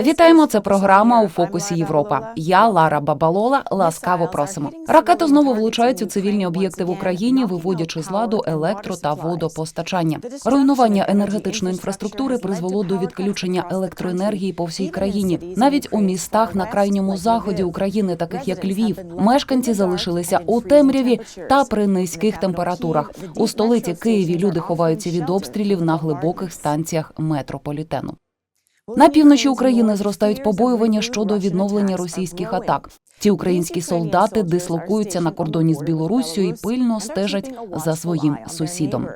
Вітаємо! Це програма у фокусі Європа. Я Лара Бабалола. Ласкаво просимо. Ракети знову влучають у цивільні об'єкти в Україні, виводячи з ладу електро та водопостачання. Руйнування енергетичної інфраструктури призвело до відключення електроенергії по всій країні. Навіть у містах на крайньому заході України, таких як Львів, мешканці залишилися у темряві та при низьких температурах. У столиці Києві люди ховаються від обстрілів на глибоких станціях метрополітену. На півночі України зростають побоювання щодо відновлення російських атак. Ці українські солдати дислокуються на кордоні з Білоруссю і пильно стежать за своїм сусідом.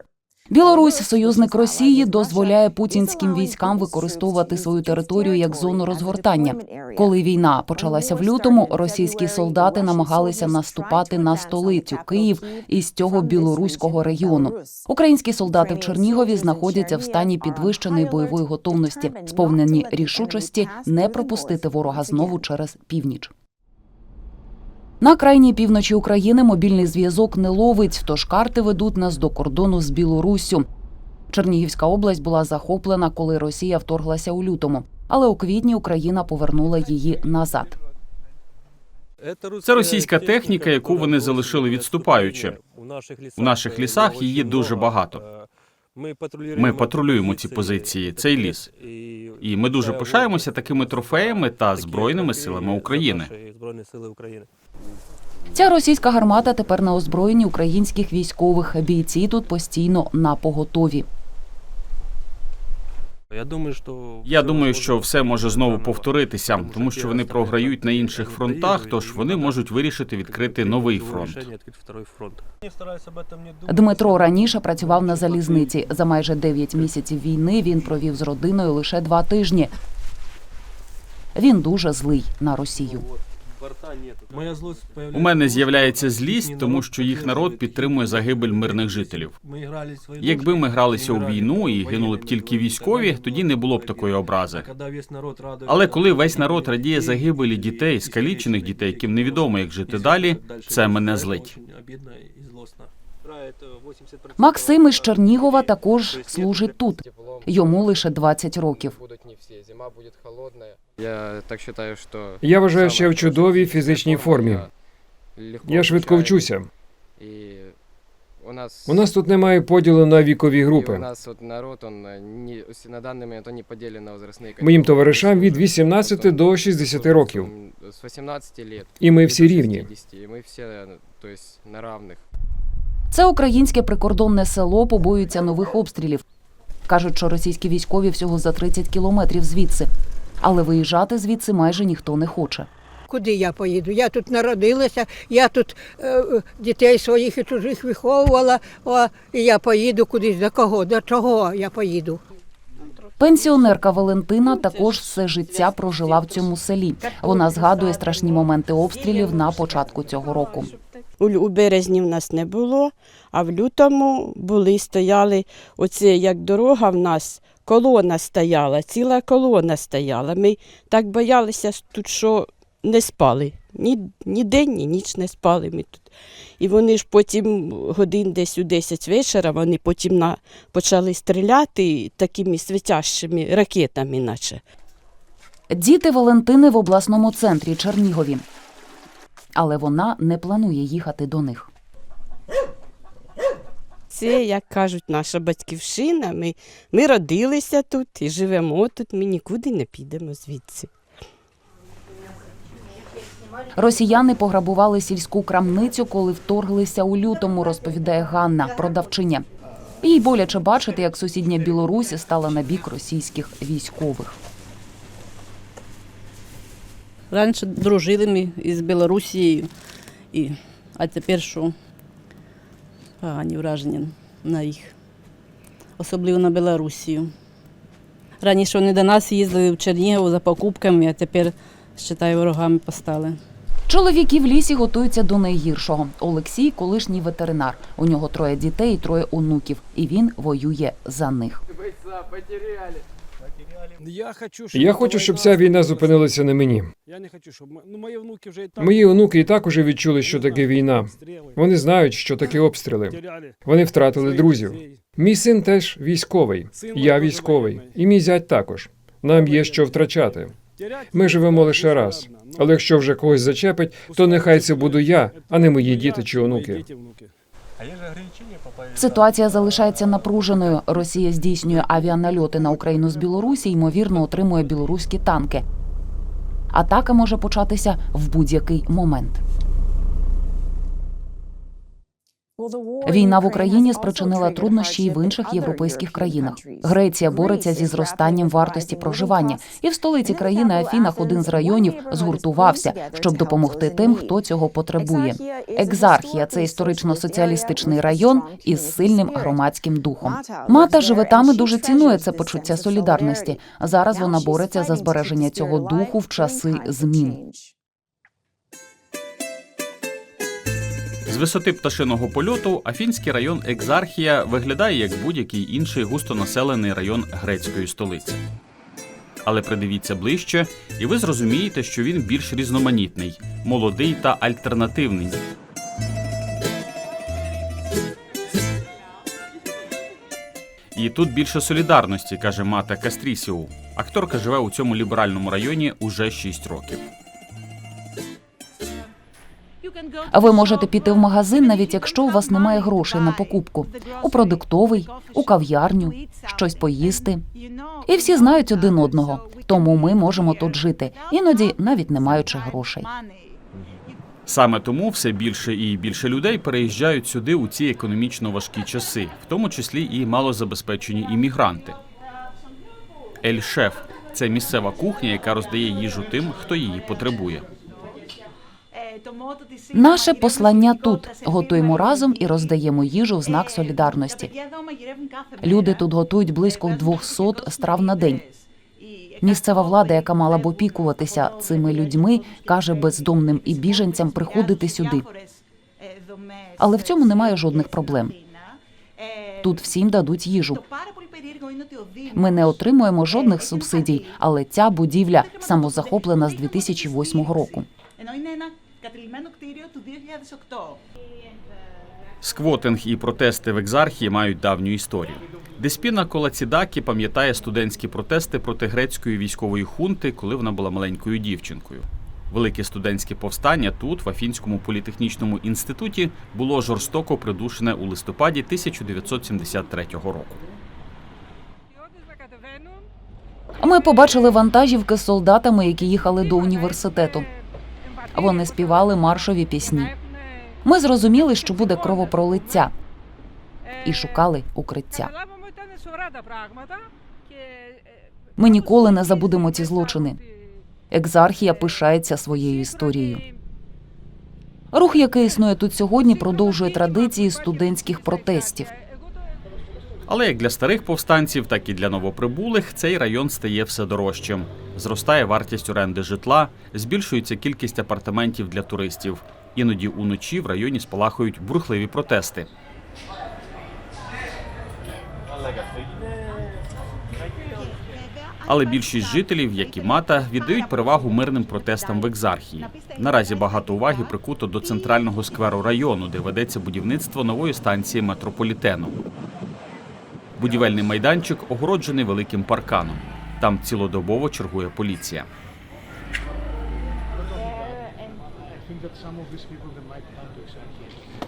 Білорусь, союзник Росії, дозволяє путінським військам використовувати свою територію як зону розгортання. Коли війна почалася в лютому, російські солдати намагалися наступати на столицю Київ із цього білоруського регіону. Українські солдати в Чернігові знаходяться в стані підвищеної бойової готовності, сповнені рішучості не пропустити ворога знову через північ. На крайній півночі України мобільний зв'язок не ловить, тож карти ведуть нас до кордону з Білоруссю. Чернігівська область була захоплена, коли Росія вторглася у лютому, але у квітні Україна повернула її назад. Це російська техніка, яку вони залишили відступаючи. У наших лісах її дуже багато. Ми патрулюємо ці позиції, цей ліс. І ми дуже пишаємося такими трофеями та збройними силами України. Ця російська гармата тепер на озброєнні українських військових. Бійці тут постійно на поготові. Я думаю, що все може знову повторитися, тому що вони програють на інших фронтах, тож вони можуть вирішити відкрити новий фронт. Дмитро раніше працював на залізниці. За майже 9 місяців війни він провів з родиною лише два тижні. Він дуже злий на Росію. У мене з'являється злість, тому що їх народ підтримує загибель мирних жителів. Якби ми гралися у війну і гинули б тільки військові, тоді не було б такої образи. Але коли весь народ радіє загибелі дітей, скалічених дітей, яким невідомо, як жити далі, це мене злить. Максим із Чернігова також служить тут. Йому лише 20 років. Всі. Зима буде холодна. Я так вважаю, що Я вважаю, що я в чудовій фізичній формі. Я швидко вчуся. І у нас У нас тут немає поділу на вікові і у нас от народ, он не на даний момент не поділен на возрастні Моїм товаришам від 18 до 60 років. З 18 лет. І ми всі рівні. І ми всі, е, то на равних. Це українське прикордонне село побоюється нових обстрілів. Кажуть, що російські військові всього за 30 кілометрів звідси. Але виїжджати звідси майже ніхто не хоче. Куди я поїду? Я тут народилася, я тут е, е, дітей своїх і чужих виховувала, о, і я поїду кудись. До кого? До чого я поїду? Пенсіонерка Валентина також все життя прожила в цьому селі. Вона згадує страшні моменти обстрілів на початку цього року. У, березні в нас не було, а в лютому були, стояли, оце як дорога в нас, колона стояла, ціла колона стояла. Ми так боялися тут, що не спали. Ні, ні день, ні ніч не спали ми тут. І вони ж потім годин десь у 10 вечора, вони потім на, почали стріляти такими світящими ракетами, наче. Діти Валентини в обласному центрі Чернігові. Але вона не планує їхати до них. Це, як кажуть, наша батьківщина. Ми, ми родилися тут і живемо тут, ми нікуди не підемо звідси. Росіяни пограбували сільську крамницю, коли вторглися у лютому, розповідає Ганна, продавчиня. Їй боляче бачити, як сусідня Білорусь стала на бік російських військових. Раніше дружили ми із Білорусією, і, а тепер що погані враження на їх, особливо на Білорусію. Раніше вони до нас їздили в Чернігів за покупками, а тепер, считай, ворогами постали. Чоловіки в лісі готуються до найгіршого. Олексій колишній ветеринар. У нього троє дітей і троє онуків, і він воює за них. Я хочу, щоб ця війна зупинилася на мені. Я не хочу, щоб ну, мої внуки вже і так Мої онуки і так уже відчули, що таке війна. Вони знають, що таке обстріли. Вони втратили друзів. Мій син теж військовий. Я військовий, і мій зять також. Нам є що втрачати. Ми живемо лише раз. Але якщо вже когось зачепить, то нехай це буду я, а не мої діти чи онуки. Ситуація залишається напруженою. Росія здійснює авіанальоти на Україну з Білорусі, ймовірно, отримує білоруські танки. Атака може початися в будь-який момент. Війна в Україні спричинила труднощі і в інших європейських країнах. Греція бореться зі зростанням вартості проживання, і в столиці країни Афінах один з районів згуртувався, щоб допомогти тим, хто цього потребує. Екзархія це історично-соціалістичний район із сильним громадським духом. Мата живе там і дуже цінує це почуття солідарності. Зараз вона бореться за збереження цього духу в часи змін. Висоти пташиного польоту Афінський район Екзархія виглядає як будь-який інший густонаселений район грецької столиці. Але придивіться ближче, і ви зрозумієте, що він більш різноманітний, молодий та альтернативний. І тут більше солідарності, каже Мата Кастрісіу. Акторка живе у цьому ліберальному районі уже 6 років. Ви можете піти в магазин, навіть якщо у вас немає грошей на покупку, у продуктовий, у кав'ярню, щось поїсти. І всі знають один одного, тому ми можемо тут жити, іноді навіть не маючи грошей. Саме тому все більше і більше людей переїжджають сюди у ці економічно важкі часи, в тому числі і малозабезпечені іммігранти. Ель-Шеф це місцева кухня, яка роздає їжу тим, хто її потребує. Наше послання тут готуємо разом і роздаємо їжу в знак солідарності. Люди тут готують близько 200 страв на день. Місцева влада, яка мала б опікуватися цими людьми, каже бездомним і біженцям приходити сюди. Але в цьому немає жодних проблем. Тут всім дадуть їжу. Ми не отримуємо жодних субсидій, але ця будівля самозахоплена з 2008 року. Сквотинг і протести в екзархії мають давню історію. Деспіна Колацідакі пам'ятає студентські протести проти грецької військової хунти, коли вона була маленькою дівчинкою. Велике студентське повстання тут, в Афінському політехнічному інституті, було жорстоко придушене у листопаді 1973 року. Ми побачили вантажівки з солдатами, які їхали до університету. Вони співали маршові пісні. Ми зрозуміли, що буде кровопролиття, і шукали укриття. Ми ніколи не забудемо ці злочини. Екзархія пишається своєю історією. Рух, який існує тут сьогодні, продовжує традиції студентських протестів. Але як для старих повстанців, так і для новоприбулих цей район стає все дорожчим. Зростає вартість оренди житла, збільшується кількість апартаментів для туристів. Іноді уночі в районі спалахують бурхливі протести. Але більшість жителів, як і мата, віддають перевагу мирним протестам в екзархії. Наразі багато уваги прикуто до центрального скверу району, де ведеться будівництво нової станції метрополітену. Будівельний майданчик огороджений великим парканом. Там цілодобово чергує поліція.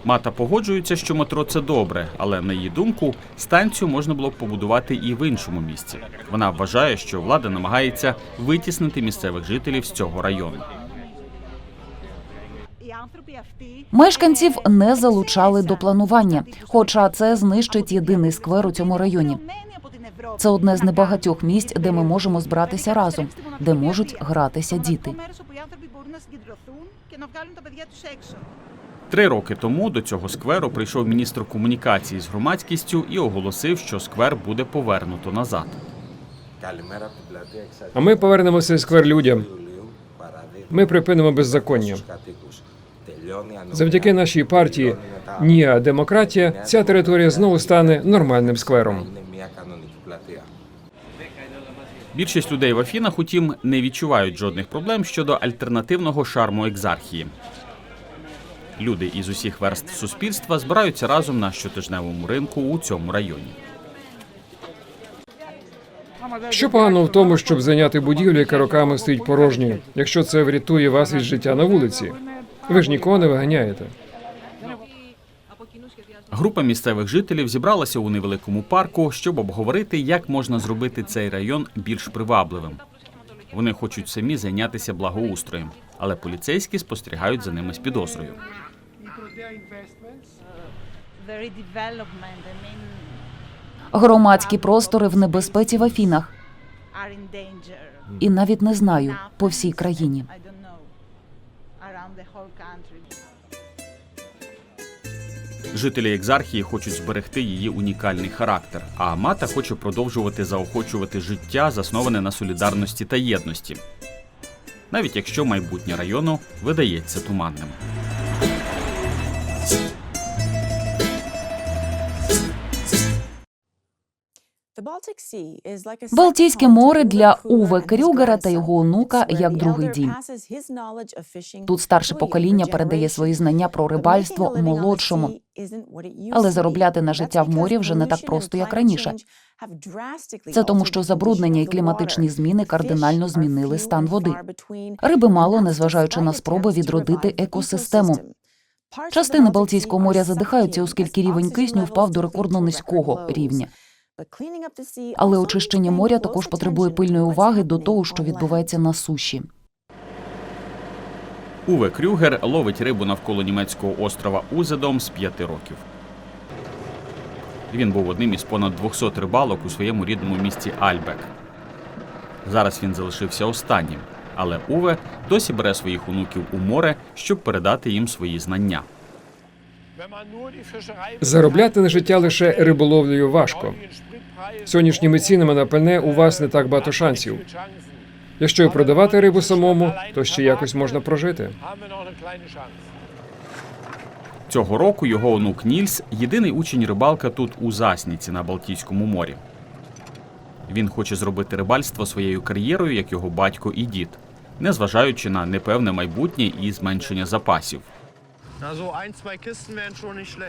Мата погоджується, що метро це добре, але на її думку, станцію можна було б побудувати і в іншому місці. Вона вважає, що влада намагається витіснити місцевих жителів з цього району. Мешканців не залучали до планування, хоча це знищить єдиний сквер у цьому районі. Це одне з небагатьох місць, де ми можемо збиратися разом, де можуть гратися діти. Три роки тому до цього скверу прийшов міністр комунікації з громадськістю і оголосив, що сквер буде повернуто назад. А ми повернемо цей сквер людям. Ми припинимо беззаконня. Завдяки нашій партії Ніа Демократія ця територія знову стане нормальним сквером. Більшість людей в Афінах, утім, не відчувають жодних проблем щодо альтернативного шарму екзархії. Люди із усіх верств суспільства збираються разом на щотижневому ринку у цьому районі. Що погано в тому, щоб зайняти будівлю, яка роками стоїть порожньою, якщо це врятує вас від життя на вулиці? Ви ж нікого не виганяєте. Група місцевих жителів зібралася у невеликому парку, щоб обговорити, як можна зробити цей район більш привабливим. Вони хочуть самі зайнятися благоустроєм, але поліцейські спостерігають за ними з підозрою. Громадські простори в небезпеці в Афінах. І навіть не знаю по всій країні. Жителі екзархії хочуть зберегти її унікальний характер, а Амата хоче продовжувати заохочувати життя, засноване на солідарності та єдності, навіть якщо майбутнє району видається туманним. Балтійське море для Уве Крюгера та його онука як другий дім. Тут старше покоління передає свої знання про рибальство молодшому, але заробляти на життя в морі вже не так просто, як раніше. Це тому, що забруднення і кліматичні зміни кардинально змінили стан води. Риби мало, незважаючи на спроби відродити екосистему. Частини Балтійського моря задихаються, оскільки рівень кисню впав до рекордно низького рівня. Але очищення моря також потребує пильної уваги до того, що відбувається на суші. Уве Крюгер ловить рибу навколо німецького острова Узедом з п'яти років. Він був одним із понад 200 рибалок у своєму рідному місті Альбек. Зараз він залишився останнім, але Уве досі бере своїх онуків у море, щоб передати їм свої знання. Заробляти на життя лише риболовлею важко. Сьогоднішніми цінами на пальне у вас не так багато шансів. Якщо і продавати рибу самому, то ще якось можна прожити. Цього року його онук Нільс єдиний учень рибалка тут у Засніці на Балтійському морі. Він хоче зробити рибальство своєю кар'єрою, як його батько і дід, незважаючи на непевне майбутнє і зменшення запасів.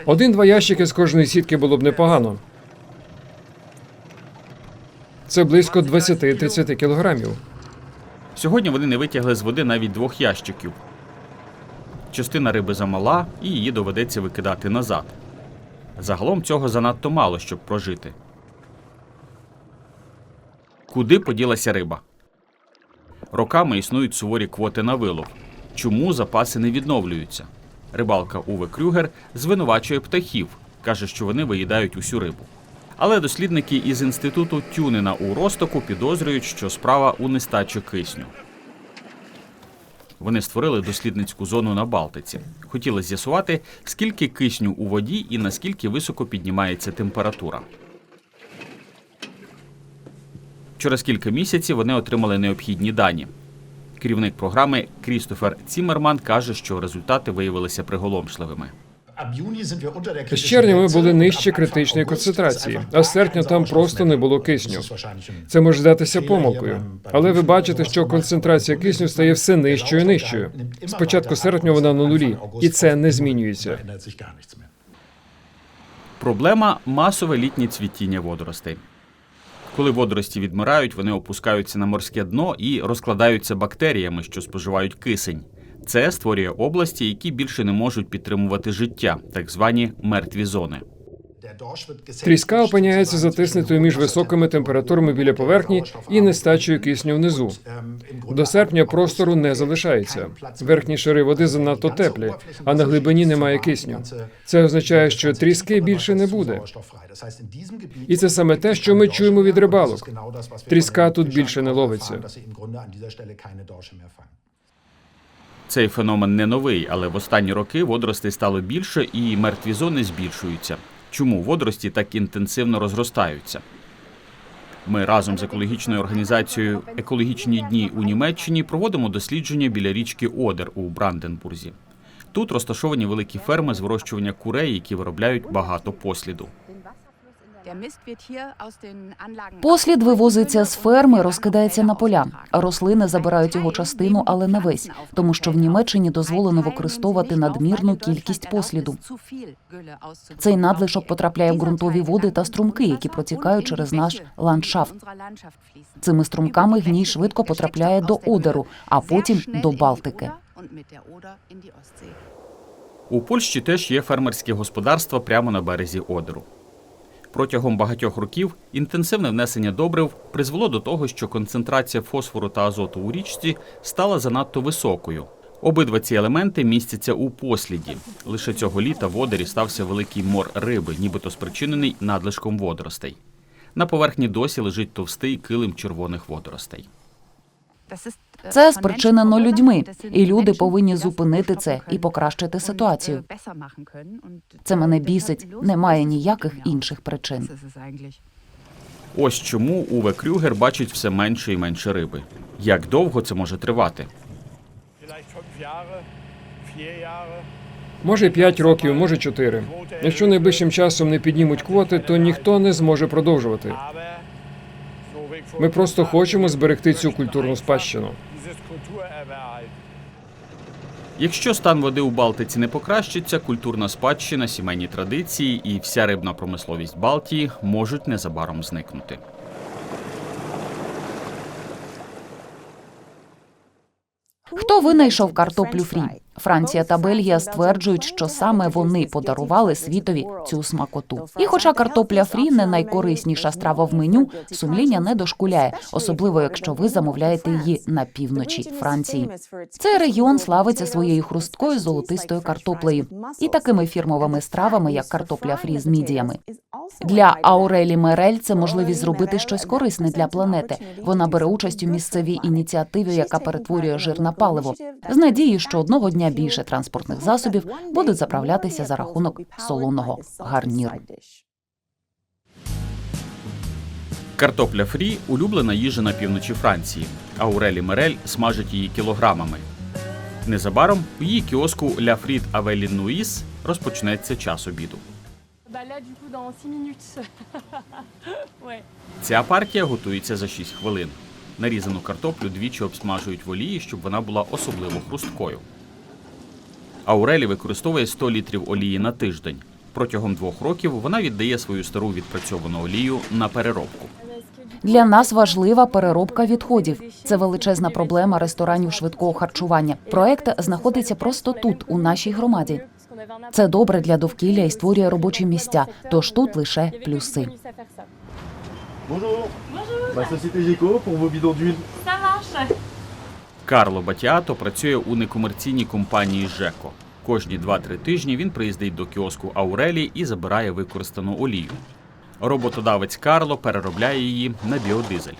Один-два ящики з кожної сітки було б непогано. Це близько 20-30 кілограмів. Сьогодні вони не витягли з води навіть двох ящиків. Частина риби замала, і її доведеться викидати назад. Загалом цього занадто мало, щоб прожити. Куди поділася риба? Роками існують суворі квоти на вилов. Чому запаси не відновлюються? Рибалка Уве Крюгер звинувачує птахів, каже, що вони виїдають усю рибу. Але дослідники із інституту Тюнена у Ростоку підозрюють, що справа у нестачі кисню. Вони створили дослідницьку зону на Балтиці. Хотіли з'ясувати, скільки кисню у воді і наскільки високо піднімається температура. Через кілька місяців вони отримали необхідні дані. Керівник програми Крістофер Цімерман каже, що результати виявилися приголомшливими. З червня ми були нижче критичної концентрації, а з серпня там просто не було кисню. Це може здатися помилкою, але ви бачите, що концентрація кисню стає все нижчою і нижчою. Спочатку серпня вона на нулі, і це не змінюється. Проблема масове літнє цвітіння водоростей. Коли водорості відмирають, вони опускаються на морське дно і розкладаються бактеріями, що споживають кисень. Це створює області, які більше не можуть підтримувати життя, так звані мертві зони. Тріска опиняється затиснутою між високими температурами біля поверхні і нестачею кисню внизу. До серпня простору не залишається. Верхні шари води занадто теплі, а на глибині немає кисню. Це означає, що тріски більше не буде. І це саме те, що ми чуємо від рибалок. Тріска тут більше не ловиться. Цей феномен не новий, але в останні роки водоростей стало більше і мертві зони збільшуються. Чому водорості так інтенсивно розростаються? Ми разом з екологічною організацією Екологічні дні у Німеччині проводимо дослідження біля річки Одер у Бранденбурзі. Тут розташовані великі ферми з вирощування курей, які виробляють багато посліду. Послід вивозиться з ферми, розкидається на поля. Рослини забирають його частину, але не весь, тому що в Німеччині дозволено використовувати надмірну кількість посліду. Цей надлишок потрапляє в ґрунтові води та струмки, які протікають через наш ландшафт. Цими струмками гній швидко потрапляє до Одеру, а потім до Балтики. У Польщі теж є фермерські господарства прямо на березі Одеру. Протягом багатьох років інтенсивне внесення добрив призвело до того, що концентрація фосфору та азоту у річці стала занадто високою. Обидва ці елементи містяться у посліді. Лише цього літа в Одері стався великий мор риби, нібито спричинений надлишком водоростей. На поверхні досі лежить товстий килим червоних водоростей. Це спричинено людьми, і люди повинні зупинити це і покращити ситуацію. Це мене бісить. Немає ніяких інших причин. Ось чому Уве Крюгер бачить все менше і менше риби. Як довго це може тривати? Може 5 років, може 4. Якщо найближчим часом не піднімуть квоти, то ніхто не зможе продовжувати. Ми просто хочемо зберегти цю культурну спадщину. Якщо стан води у Балтиці не покращиться, культурна спадщина, сімейні традиції і вся рибна промисловість Балтії можуть незабаром зникнути. Хто винайшов картоплю фрі? Франція та Бельгія стверджують, що саме вони подарували світові цю смакоту. І хоча картопля фрі не найкорисніша страва в меню, сумління не дошкуляє, особливо якщо ви замовляєте її на півночі Франції. Цей регіон славиться своєю хрусткою золотистою картоплею і такими фірмовими стравами, як картопля фрі з мідіями. Для Аурелі Мерель це можливість зробити щось корисне для планети. Вона бере участь у місцевій ініціативі, яка перетворює жир на паливо, з надією, що одного дня більше транспортних засобів будуть заправлятися за рахунок солоного гарніру. Картопля фрі улюблена їжа на півночі Франції. Аурелі Мерель смажить її кілограмами. Незабаром в її кіоску Ля Фрід Авелі Нуїс розпочнеться час обіду. Ця партія готується за 6 хвилин. Нарізану картоплю двічі обсмажують в олії, щоб вона була особливо хрусткою. Аурелі використовує 100 літрів олії на тиждень. Протягом двох років вона віддає свою стару відпрацьовану олію на переробку. Для нас важлива переробка відходів. Це величезна проблема ресторанів швидкого харчування. Проект знаходиться просто тут, у нашій громаді. Це добре для довкілля і створює робочі місця. Тож тут лише плюси. Bonjour. Bonjour. La société Géco pour vos bidons d'huile. Карло Батіато працює у некомерційній компанії ЖЕКО. Кожні 2-3 тижні він приїздить до кіоску Аурелі і забирає використану олію. Роботодавець Карло переробляє її на біодизель.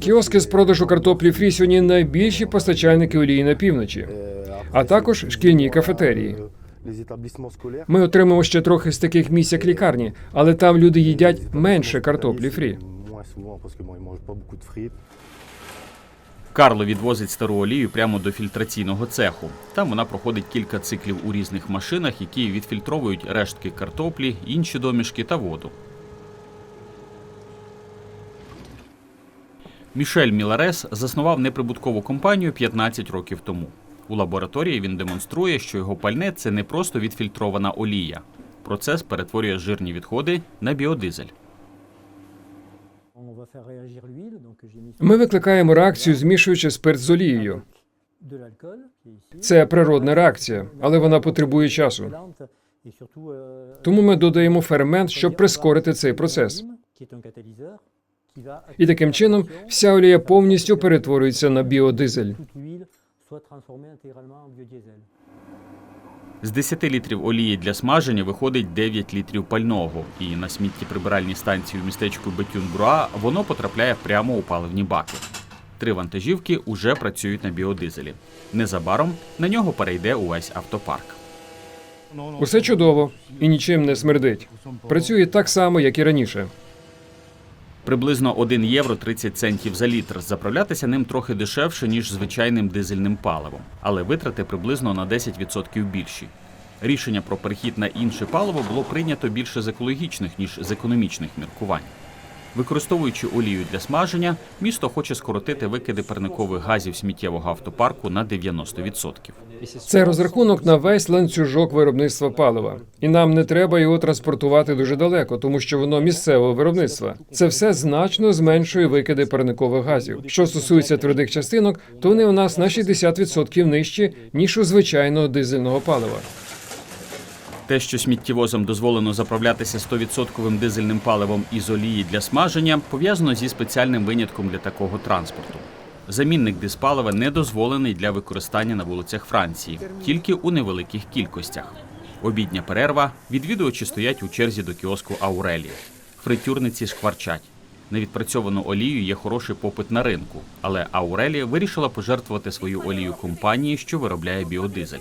Кіоски з продажу картоплі фрі сьогодні найбільші постачальники олії на півночі. А також шкільні кафетерії. Ми отримаємо ще трохи з таких місць, як лікарні, але там люди їдять менше картоплі фрі. Moins souvent parce que bon, ils mangent pas. Карло відвозить стару олію прямо до фільтраційного цеху. Там вона проходить кілька циклів у різних машинах, які відфільтровують рештки картоплі, інші домішки та воду. Мішель Міларес заснував неприбуткову компанію 15 років тому. У лабораторії він демонструє, що його пальне це не просто відфільтрована олія. Процес перетворює жирні відходи на біодизель. Ми викликаємо реакцію, змішуючи спирт з олією. Це природна реакція, але вона потребує часу. Тому ми додаємо фермент, щоб прискорити цей процес. І таким чином вся олія повністю перетворюється на біодизель. З 10 літрів олії для смаження виходить 9 літрів пального, і на сміттєприбиральній станції у містечку Бетюн-Бруа воно потрапляє прямо у паливні баки. Три вантажівки уже працюють на біодизелі. Незабаром на нього перейде увесь автопарк. Усе чудово і нічим не смердить. Працює так само, як і раніше. Приблизно 1 євро 30 центів за літр. Заправлятися ним трохи дешевше, ніж звичайним дизельним паливом, але витрати приблизно на 10% більші. Рішення про перехід на інше паливо було прийнято більше з екологічних ніж з економічних міркувань. Використовуючи олію для смаження, місто хоче скоротити викиди парникових газів сміттєвого автопарку на 90%. Це розрахунок на весь ланцюжок виробництва палива, і нам не треба його транспортувати дуже далеко, тому що воно місцевого виробництва. Це все значно зменшує викиди парникових газів. Що стосується твердих частинок, то вони у нас на 60% нижчі ніж у звичайного дизельного палива. Те, що сміттєвозом дозволено заправлятися 100% дизельним паливом із олії для смаження, пов'язано зі спеціальним винятком для такого транспорту. Замінник диспалива не дозволений для використання на вулицях Франції, тільки у невеликих кількостях. Обідня перерва. Відвідувачі стоять у черзі до кіоску Аурелі. Фритюрниці шкварчать. На відпрацьовану олію є хороший попит на ринку, але Аурелі вирішила пожертвувати свою олію компанії, що виробляє біодизель.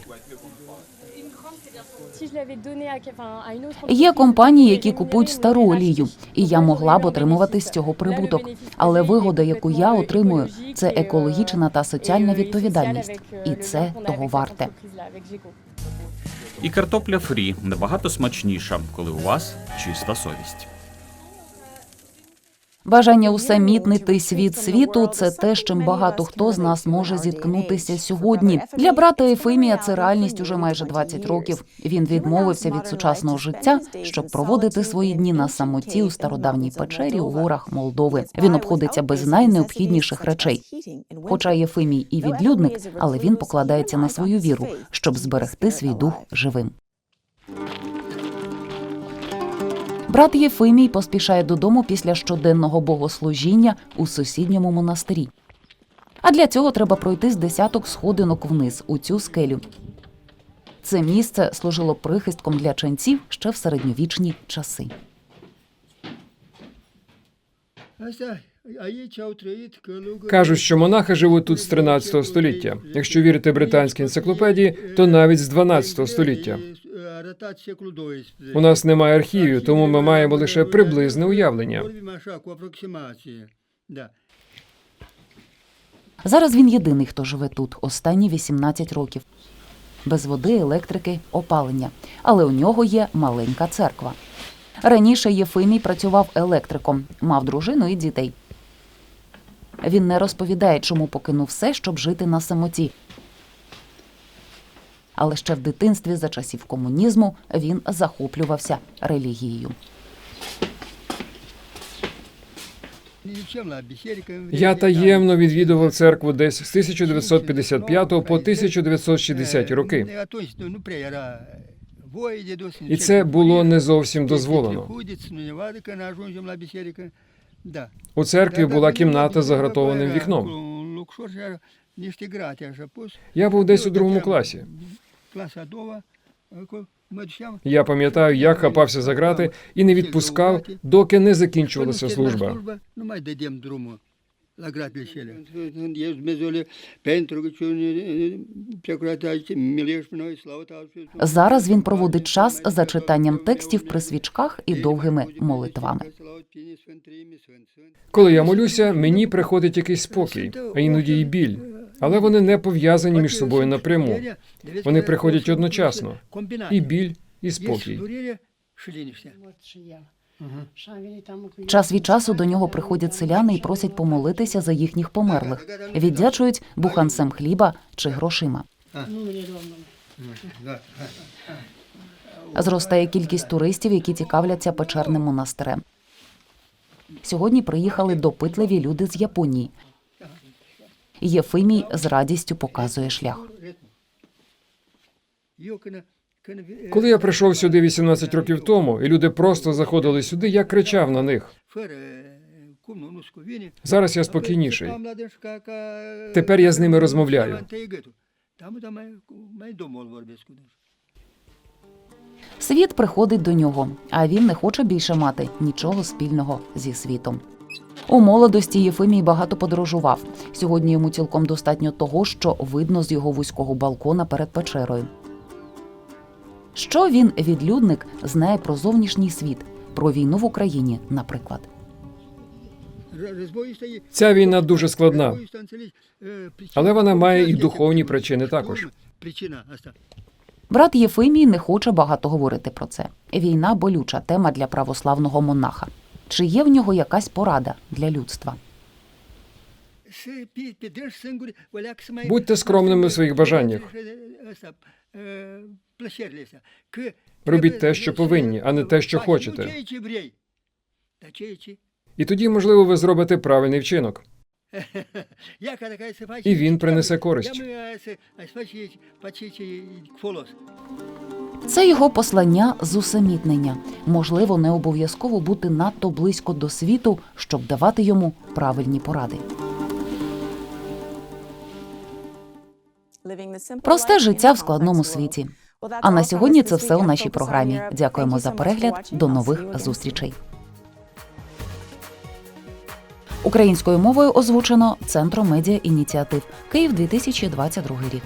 Є компанії, які купують стару олію, і я могла б отримувати з цього прибуток. Але вигода, яку я отримую, це екологічна та соціальна відповідальність, і це того варте. І картопля фрі набагато смачніша, коли у вас чиста совість. Бажання усамітнити світ світу це те, з чим багато хто з нас може зіткнутися сьогодні. Для брата Ефимія це реальність уже майже 20 років. Він відмовився від сучасного життя, щоб проводити свої дні на самоті у стародавній печері у горах Молдови. Він обходиться без найнеобхідніших речей. Хоча Єфимій і відлюдник, але він покладається на свою віру, щоб зберегти свій дух живим. Брат Єфимій поспішає додому після щоденного богослужіння у сусідньому монастирі. А для цього треба пройти з десяток сходинок вниз у цю скелю. Це місце служило прихистком для ченців ще в середньовічні часи. Кажуть, що монахи живуть тут з 13 століття. Якщо вірити британській енциклопедії, то навіть з 12 століття. У нас немає архівів, тому ми маємо лише приблизне уявлення. Зараз він єдиний, хто живе тут останні 18 років. Без води, електрики, опалення. Але у нього є маленька церква. Раніше Єфимій працював електриком, мав дружину і дітей. Він не розповідає, чому покинув все, щоб жити на самоті. Але ще в дитинстві за часів комунізму він захоплювався релігією. Я таємно відвідував церкву десь з 1955 по 1960 роки. І це було не зовсім дозволено. У церкві була кімната з загратованим вікном. Я був десь у другому класі. Я пам'ятаю, як хапався за грати і не відпускав, доки не закінчувалася служба. Зараз він проводить час за читанням текстів при свічках і довгими молитвами. Коли я молюся, мені приходить якийсь спокій, а іноді й біль. Але вони не пов'язані між собою напряму. Вони приходять одночасно. І біль, і спокій. Час від часу до нього приходять селяни і просять помолитися за їхніх померлих, віддячують буханцем хліба чи грошима. Зростає кількість туристів, які цікавляться печерним монастирем. Сьогодні приїхали допитливі люди з Японії. Єфимій з радістю показує шлях. Коли я прийшов сюди 18 років тому, і люди просто заходили сюди, я кричав на них. Зараз я спокійніший. Тепер я з ними розмовляю. Світ приходить до нього, а він не хоче більше мати нічого спільного зі світом. У молодості Єфимій багато подорожував. Сьогодні йому цілком достатньо того, що видно з його вузького балкона перед печерою. Що він, відлюдник, знає про зовнішній світ, про війну в Україні, наприклад. Ця війна дуже складна, але вона має і духовні причини також. Брат Єфимій не хоче багато говорити про це. Війна болюча тема для православного монаха. Чи є в нього якась порада для людства? Будьте скромними в своїх бажаннях. Робіть те, що повинні, а не те, що хочете. І тоді, можливо, ви зробите правильний вчинок. І він принесе користь. Це його послання з усамітнення. Можливо, не обов'язково бути надто близько до світу, щоб давати йому правильні поради. Просте життя в складному світі. А на сьогодні це все у нашій програмі. Дякуємо за перегляд. До нових зустрічей. Українською мовою озвучено Центром медіа ініціатив Київ 2022 рік.